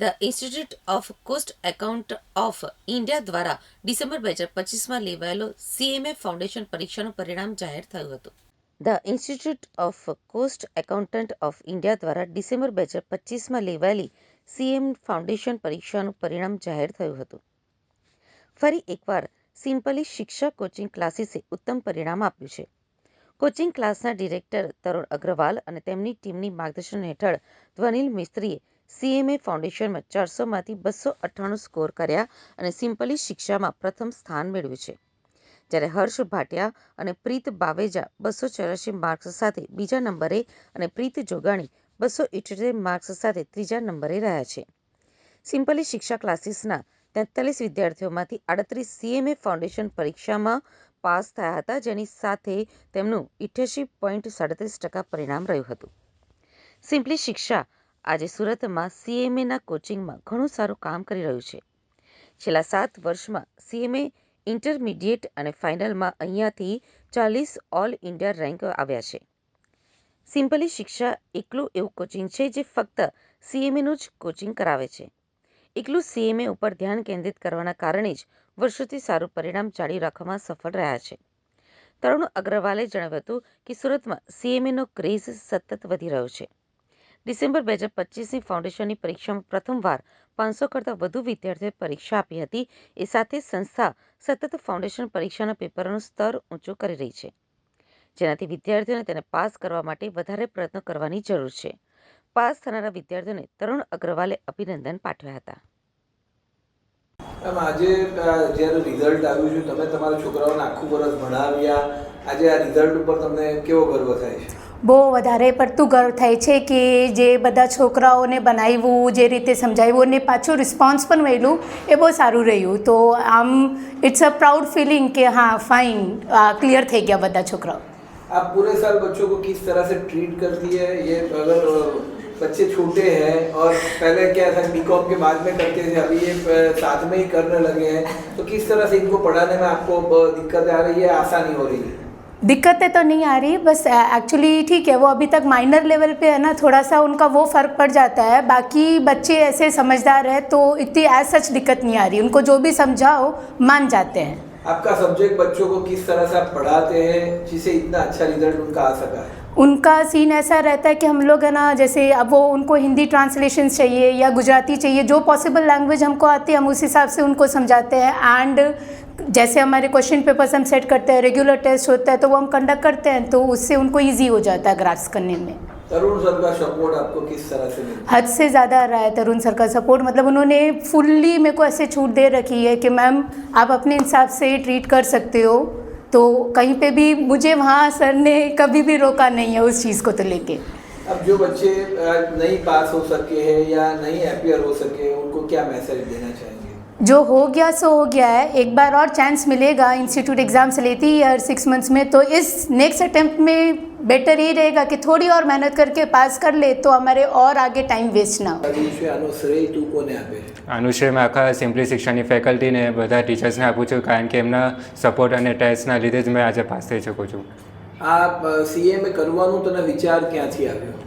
The institute of cost account of India દ્વારા December બે હજાર પચીસમાં લેવાયેલો સીએમએ ફાઉન્ડેશન પરીક્ષાનું પરિણામ જાહેર થયું હતું. The institute of cost accountant of India દ્વારા ડિસેમ્બર બે હજાર પચીસમાં લેવાયેલી સીએમ ફાઉન્ડેશન પરીક્ષાનું પરિણામ જાહેર થયું હતું. ફરી એકવાર સિમ્પલી શિક્ષા કોચિંગ ક્લાસીસે ઉત્તમ પરિણામ આપ્યું છે. કોચિંગ ક્લાસના ડિરેક્ટર તરુણ અગ્રવાલ અને તેમની ટીમની માર્ગદર્શન હેઠળ ધ્વનિલ મિસ્ત્રીએ સીએમએ ફાઉન્ડેશનમાં ચારસોમાંથી બસો અઠ્ઠાણું સ્કોર કર્યા અને સિમ્પલી શિક્ષામાં પ્રથમ સ્થાન મેળવ્યું છે. જ્યારે હર્ષ ભાટિયા અને પ્રીત બાવેજા બસો ચોરાશી માર્ક્સ સાથે બીજા નંબરે અને પ્રીત જોગાણી બસો ઇઠ્યોતેર માર્ક્સ સાથે ત્રીજા નંબરે રહ્યા છે. સિમ્પલી શિક્ષા ક્લાસીસના તેતાલીસ વિદ્યાર્થીઓમાંથી આડત્રીસ સીએમએ ફાઉન્ડેશન પરીક્ષામાં પાસ થયા હતા, જેની સાથે તેમનું ઇઠ્યાસી પોઈન્ટ સાડત્રીસ ટકા પરિણામ રહ્યું હતું. સિમ્પલી શિક્ષા આજે સુરતમાં સીએમએના કોચિંગમાં ઘણું સારું કામ કરી રહ્યું છે. છેલ્લા સાત વર્ષમાં સીએમએ ઇન્ટરમીડિયેટ અને ફાઇનલમાં અહીંયાથી ચાલીસ ઓલ ઇન્ડિયા રેન્ક આવ્યા છે. સિમ્પલી શિક્ષા એકલું એવું કોચિંગ છે જે ફક્ત સીએમએનું જ કોચિંગ કરાવે છે. એકલું સીએમએ ઉપર ધ્યાન કેન્દ્રિત કરવાના કારણે જ વર્ષોથી સારું પરિણામ જાળવી રાખવામાં સફળ રહ્યા છે. તરુણ અગ્રવાલે જણાવ્યું હતું કે સુરતમાં સીએમએનો ક્રેઝ સતત વધી રહ્યો છે. ડિસેમ્બર બે હજાર પચીસની ફાઉન્ડેશનની પરીક્ષામાં પ્રથમવાર પાંચસો કરતાં વધુ વિદ્યાર્થીઓએ પરીક્ષા આપી હતી. એ સાથે સંસ્થા સતત ફાઉન્ડેશન પરીક્ષાના પેપરોનું સ્તર ઊંચું કરી રહી છે. જેનાથી વિદ્યાર્થીઓને તેને પાસ કરવા માટે વધારે પ્રયત્નો કરવાની જરૂર છે. પાસ થનારા વિદ્યાર્થીઓને તરુણ અગ્રવાલે અભિનંદન પાઠવ્યા હતા. આજે જ્યારે રિઝલ્ટ આવ્યું છે, તમે તમારા છોકરાઓને આખું વર્ષ ભણાવ્યા. આજે આ રિઝલ્ટ ઉપર તમને કેવો ગર્વ થાય છે? બહુ વધારે પડતું ગર્વ થાય છે કે જે બધા છોકરાઓને બનાવ્યું જે રીતે સમજાવ્યું અને પાછું રિસ્પોન્સ પણ મળ્યું એ બહુ સારું રહ્યું તો આમ ઇટ્સ અ પ્રાઉડ ફિલિંગ કે હા ફાઇન ક્લિયર થઈ ગયા બધા છોકરાઓ आप पूरे साल बच्चों को किस तरह से ट्रीट करती है ये अगर अ, बच्चे छोटे हैं और पहले क्या था बीकॉम के बाद में करते थे अभी ये अ, साथ में ही करने लगे हैं तो किस तरह से इनको पढ़ाने में आपको अ, दिक्कतें आ रही है आसानी हो रही है दिक्कतें तो नहीं आ रही, बस एक्चुअली ठीक है, वो अभी तक माइनर लेवल पे है ना थोड़ा सा उनका वो फ़र्क पड़ जाता है, बाकी बच्चे ऐसे समझदार है तो इतनी एज सच दिक्कत नहीं आ रही, उनको जो भी समझाओ, मान जाते हैं। आपका सब्जेक्ट बच्चों को किस तरह से आप पढ़ाते हैं, जिसे इतना अच्छा रिज़ल्ट उनका आ सका है? उनका सीन ऐसा रहता है कि हम लोग है ना, जैसे अब वो उनको हिंदी ट्रांसलेशन चाहिए या गुजराती चाहिए, जो पॉसिबल लैंग्वेज हमको आती है, हम उस हिसाब से उनको समझाते हैं। एंड जैसे हमारे क्वेश्चन पेपर्स हम सेट करते हैं रेगुलर टेस्ट होता है तो वो हम कंडक्ट करते हैं तो उससे उनको ईजी हो जाता है ग्राफ्स करने में। तरुण सर का सपोर्ट आपको किस तरह से मिलता हद से ज़्यादा रहा है तरुण सर का सपोर्ट मतलब उन्होंने फुल्ली मेरे को ऐसे छूट दे रखी है कि मैम आप अपने हिसाब से ट्रीट कर सकते हो। तो कहीं पे भी मुझे वहाँ सर ने कभी भी रोका नहीं है उस चीज़ को तो लेके। अब जो बच्चे नहीं पास हो सके हैं या नहीं अपियर हो सके उनको क्या मैसेज देना चाहेंगे? जो हो गया सो हो गया है। एक बार और चांस मिलेगा। इंस्टीट्यूट एग्ज़ाम्स लेती है हर सिक्स मंथ्स में। तो इस नेक्स्ट अटेम्प्ट में बेटर ये रहेगा कि थोड़ी और मेहनत करके पास कर ले तो हमारे और आगे टाइम वेस्ट ना हो આ દિવસે આનો શ્રેય તું કોને આપે છે આનું શ્રેય મેં આખા સિમ્પલી શિક્ષણની ફેકલ્ટીને બધા ટીચર્સને આપું છું કારણ કે એમના સપોર્ટ અને ટેસ્ટના લીધે જ મેં આજે પાસ થઈ શકું છું આ સીએમએ કરવાનું તને વિચાર ક્યાંથી આવ્યો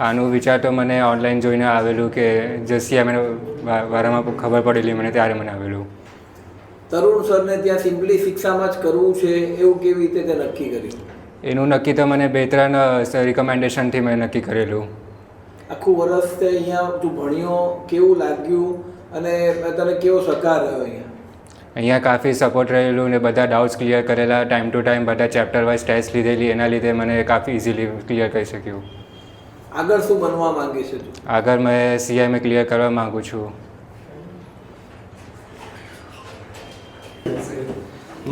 આનું વિચાર તો મને ઓનલાઈન જોઈને આવેલું કે જે સીએમ વારામાં ખબર પડેલી મને ત્યારે મને આવેલું તરુણ સરને ત્યાં સિમ્પલી શિક્ષામાં જ કરવું છે એવું કેવી રીતે તે નક્કી કર્યું એનું નક્કી તો મને બે ત્રણ રિકમેન્ડેશનથી મેં નક્કી કરેલું. આખું વર્ષ તે અહીંયા તું ભણ્યો કેવું લાગ્યું અને તને કેવો સહકાર રહ્યો અહીંયા? અહીંયા કાફી સપોર્ટ રહેલું ને બધા ડાઉટ્સ ક્લિયર કરેલા ટાઈમ ટુ ટાઈમ બધા ચેપ્ટર વાઇઝ ટેસ્ટ લીધેલી એના લીધે મને કાફી ઇઝીલી ક્લિયર કરી શક્યું. આગળ શું બનવા માંગે છે આગળ મેં સીઆઈમે ક્લિયર કરવા માગું છું.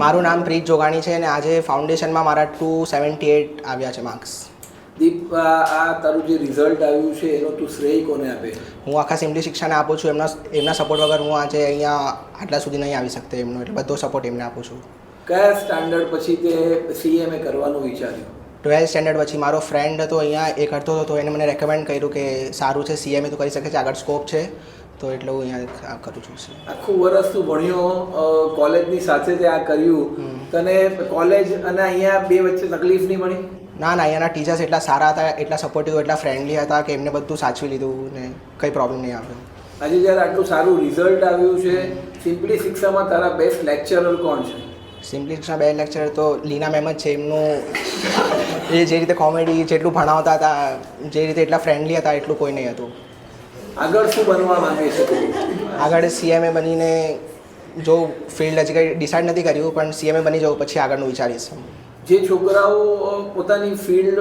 મારું નામ પ્રીત જોગાણી છે અને આજે ફાઉન્ડેશનમાં મારા ટુ સેવન્ટી એટ આવ્યા છે માર્ક્સ દીપ આ તારું જે રિઝલ્ટ આવ્યું છે એનો તું શ્રેય કોને આપે? હું આખા સિમલી શિક્ષાને આપું છું એમના એમના સપોર્ટ વગર હું આજે અહીંયા આટલા સુધી નહીં આવી શકતો એમનો એટલે બધો સપોર્ટ એમને આપું છું. કયા સ્ટાન્ડર્ડ પછી તે સીએમએ કરવાનું વિચાર્યું? ટ્વેલ્થ સ્ટેન્ડર્ડ પછી મારો ફ્રેન્ડ હતો અહીંયા એ કરતો હતો તો એને મને રેકમેન્ડ કર્યું કે સારું છે સીએમએ તો કરી શકે છે આગળ સ્કોપ છે. તો એટલે હું અહીંયા આ કરું છું આખું વર્ષ તું ભણ્યો કોલેજની સાથે તે આ કર્યું. તને કોલેજ અને અહીંયા બે વચ્ચે તકલીફ નહીં મળી? ના ના અહીંયાના ટીચર્સ એટલા સારા હતા એટલા સપોર્ટિવ એટલા ફ્રેન્ડલી હતા કે એમને બધું સાચવી લીધું ને કંઈ પ્રોબ્લેમ નહીં આવ્યો. આજે જ્યારે આટલું સારું રિઝલ્ટ આવ્યું છે સિમ્પલી શિક્ષામાં તારા બેસ્ટ લેક્ચરર કોણ છે? સિમ્પલી શિક્ષા બે લેક્ચર તો લીના મેમ જ છે એમનું એ જે રીતે કોમેડી જેટલું ભણાવતા હતા જે રીતે એટલા ફ્રેન્ડલી હતા એટલું કોઈ નહીં હતું. આગળ શું બનવા માંગે છે? આગળ સીએમએ બનીને જો ફિલ્ડ હજી કંઈ ડિસાઇડ નથી કર્યું પણ સીએમએ બની જવું પછી આગળનું વિચારીશ. જે છોકરાઓ પોતાની ફિલ્ડ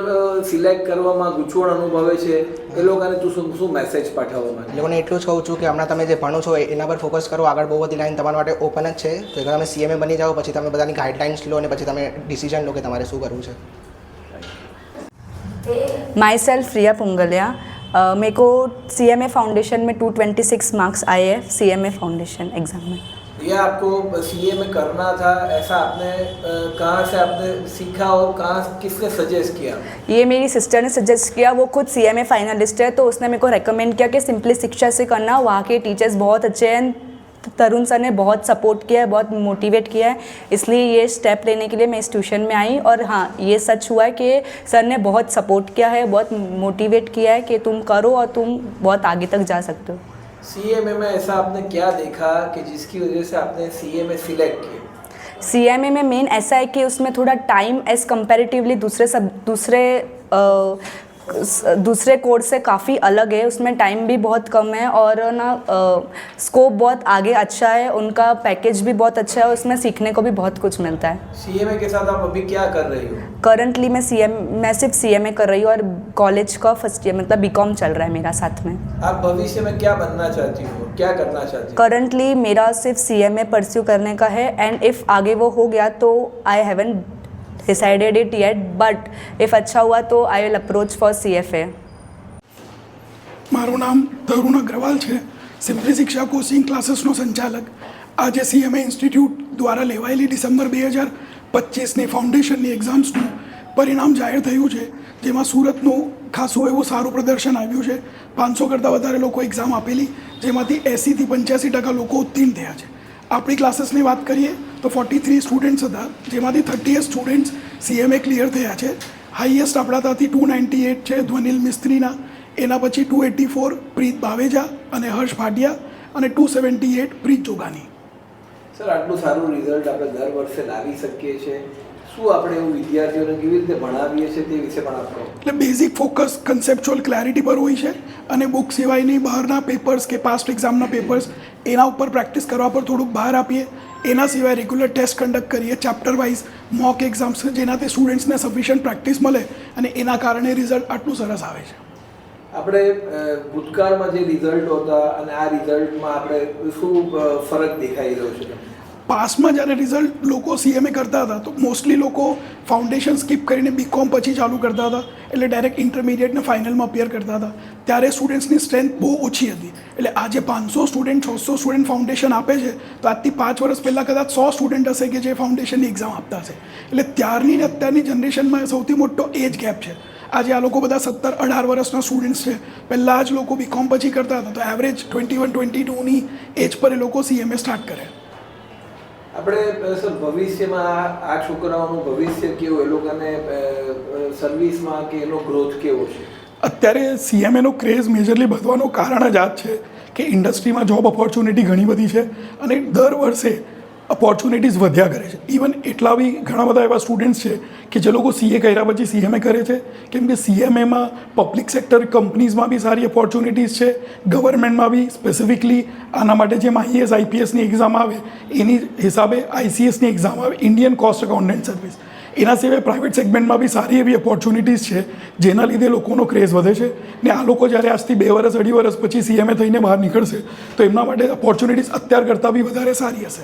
સિલેક્ટ કરવામાં ગૂંચવણ અનુભવે છે એ લોકોને તું શું શું મેસેજ પાઠવવા લોકોને એટલું જ કહું છું કે હમણાં તમે જે ભણો છો એના પર ફોકસ કરો. આગળ બહુ બધી લાઈન તમારા માટે ઓપન જ છે. તો તમે સીએમએ બની જાઓ પછી તમે બધાની ગાઈડલાઇન્સ લો અને પછી તમે ડિસિઝન લો કે તમારે શું કરવું છે. Myself Riya Pungliya. Uh, मेरे को सी एम ए फाउंडेशन में टू ट्वेंटी सिक्स मार्क्स आए हैं C M A foundation exam में। ये आपको सी ए में करना था ऐसा आपने कहाँ से आपने सीखा और कहाँ किसने सजेस्ट किया? ये मेरी सिस्टर ने सजेस्ट किया वो खुद सी एम ए फाइनलिस्ट है तो उसने मेरे को रेकमेंड किया कि सिंपली शिक्षा से करना वहाँ के टीचर्स बहुत अच्छे हैं तरुण सर ने बहुत सपोर्ट किया है बहुत मोटिवेट किया है। इसलिए ये स्टेप लेने के लिए मैं इस ट्यूशन में आई और हाँ ये सच हुआ है कि सर ने बहुत सपोर्ट किया है बहुत मोटिवेट किया है कि तुम करो और तुम बहुत आगे तक जा सकते हो। सी एम ए में ऐसा आपने क्या देखा कि जिसकी वजह से आपने सीए में सिलेक्ट किया? सी एम ए में मेन ऐसा है कि उसमें थोड़ा टाइम एज कंपेरेटिवली दूसरे सब दूसरे स- दूसरे कोर्स से काफ़ी अलग है उसमें टाइम भी बहुत कम है और ना स्कोप बहुत आगे अच्छा है उनका पैकेज भी बहुत अच्छा है उसमें सीखने को भी बहुत कुछ मिलता है। सीएमए के साथ आप अभी क्या कर रही हो? करंटली मैं सी एम मैं सिर्फ़ सी कर रही हूँ और कॉलेज का फ़र्स्ट ईयर मतलब बी कॉम चल रहा है मेरा साथ में। आप भविष्य में क्या बनना चाहती हो? क्या करना चाहती हो? करंटली मेरा सिर्फ़ सी एम ए परस्यू करने का है एंड इफ़ आगे वो हो गया तो I haven't decided it yet but if अच्छा हुआ तो I will approach for C F A મારું નામ તરુણ અગ્રવાલ છે સિમ્પલી શિક્ષા કોચિંગ ક્લાસીસનો સંચાલક આજે સીએમએ ઇન્સ્ટિટ્યૂટ દ્વારા લેવાયેલી ડિસેમ્બર બે હજાર પચીસની ફાઉન્ડેશનની એક્ઝામ્સનું પરિણામ જાહેર થયું છે જેમાં સુરતનું ખાસું એવું સારું પ્રદર્શન આવ્યું છે પાંચસો કરતાં વધારે લોકો એક્ઝામ આપેલી જેમાંથી એંસીથી પંચ્યાસી ટકા લોકો ઉત્તીર્ણ થયા છે આપણી ક્લાસીસની વાત કરીએ તો ફોર્ટી થ્રી સ્ટુડન્ટ્સ હતા જેમાંથી thirty eight students CMA clear થયા છે. હાઈએસ્ટ આપણા ત્યાંથી ટુ નાઇન્ટી એટ છે ધ્વનિલ મિસ્ત્રીના. એના પછી two eighty four Preet Baweja અને હર્ષ ભાટિયા અને two seventy eight Preet Jogani. Sir આટલું સારું રિઝલ્ટ આપણે દર વર્ષે લાવી શકીએ છીએ. શું આપણે એવું વિદ્યાર્થીઓને કેવી રીતે ભણાવીએ છીએ તે વિશે પણ આપણે એટલે બેઝિક ફોકસ કન્સેપ્ચ્યુઅલ ક્લેરિટી પર હોય છે અને બુક સિવાયની બહારના પેપર્સ કે પાસ્ટ એક્ઝામના પેપર્સ એના ઉપર પ્રેક્ટિસ કરવા પર થોડુંક બહાર આપીએ. એના સિવાય રેગ્યુલર ટેસ્ટ કન્ડક્ટ કરીએ ચેપ્ટર વાઇઝ મોક એક્ઝામ્સ જેનાથી સ્ટુડન્ટ્સને સફિશિયન્ટ પ્રેક્ટિસ મળે અને એના કારણે રિઝલ્ટ આટલું સરસ આવે છે. આપણે ભૂતકાળમાં જે રિઝલ્ટ હતા અને આ રિઝલ્ટમાં આપણે શું ફરક દેખાઈ રહ્યો છે? પાસમાં જ્યારે રિઝલ્ટ લોકો સીએમએ કરતા હતા, તો મોસ્ટલી લોકો ફાઉન્ડેશન સ્કીપ કરીને બીકોમ પછી ચાલુ કરતા હતા. એટલે ડાયરેક્ટ ઇન્ટરમીડિયેટને ફાઇનલમાં અપિયર કરતા હતા. ત્યારે સ્ટુડન્ટ્સની સ્ટ્રેન્થ બહુ ઓછી હતી. એટલે આજે પાંચસો સ્ટુડન્ટ છસો સ્ટુડન્ટ ફાઉન્ડેશન આપે છે, તો આજથી પાંચ વર્ષ પહેલાં કદાચ સો સ્ટુડન્ટ હશે કે જે ફાઉન્ડેશનની એક્ઝામ આપતા હશે. એટલે ત્યારની ને અત્યારની જનરેશનમાં સૌથી મોટો એજ ગેપ છે. આજે આ લોકો બધા સત્તર અઢાર વર્ષના સ્ટુડન્ટ્સ છે. પહેલાં જ લોકો બીકોમ પછી કરતા હતા, તો એવરેજ ટ્વેન્ટી વન ટ્વેન્ટી ટુની એજ પર એ લોકો સીએમએ સ્ટાર્ટ કરે. આપણે સર ભવિષ્યમાં આ- છોકરાઓનું ભવિષ્ય કેવું? એ લોકોને સર્વિસમાં કે એનો ગ્રોથ કેવો છે? અત્યારે સીએમએનો ક્રેઝ મેજરલી વધવાનું કારણ જ આ જ છે કે ઇન્ડસ્ટ્રીમાં જોબ ઓપોર્ચ્યુનિટી ઘણી બધી છે અને દર વર્ષે ઓપોર્ચ્યુનિટીઝ વધ્યા કરે છે. ઇવન એટલા બી ઘણા બધા એવા સ્ટુડન્ટ્સ છે કે જે લોકો સીએ કર્યા પછી સીએમએ કરે છે. કેમ કે સીએમએમાં પબ્લિક સેક્ટર કંપનીઝમાં બી સારી ઓપોર્ચ્યુનિટીઝ છે. ગવર્મેન્ટમાં બી સ્પેસિફિકલી આના માટે જેમ આઈએસ આઈપીએસની એક્ઝામ આવે, એની હિસાબે આઈસીએસની એક્ઝામ આવે ઇન્ડિયન કોસ્ટ અકાઉન્ટન્ટ સર્વિસ એના સિવાય પ્રાઇવેટ સેગમેન્ટમાં બી સારી એવી ઓપોર્ચ્યુનિટીઝ છે, જેના લીધે લોકોનો ક્રેઝ વધે છે. ને આ લોકો જ્યારે આજથી બે વર્ષ અઢી વર્ષ પછી સીએમએ થઈને બહાર નીકળશે, તો એમના માટે ઓપોર્ચ્યુનિટીઝ અત્યાર કરતાં બી વધારે સારી હશે.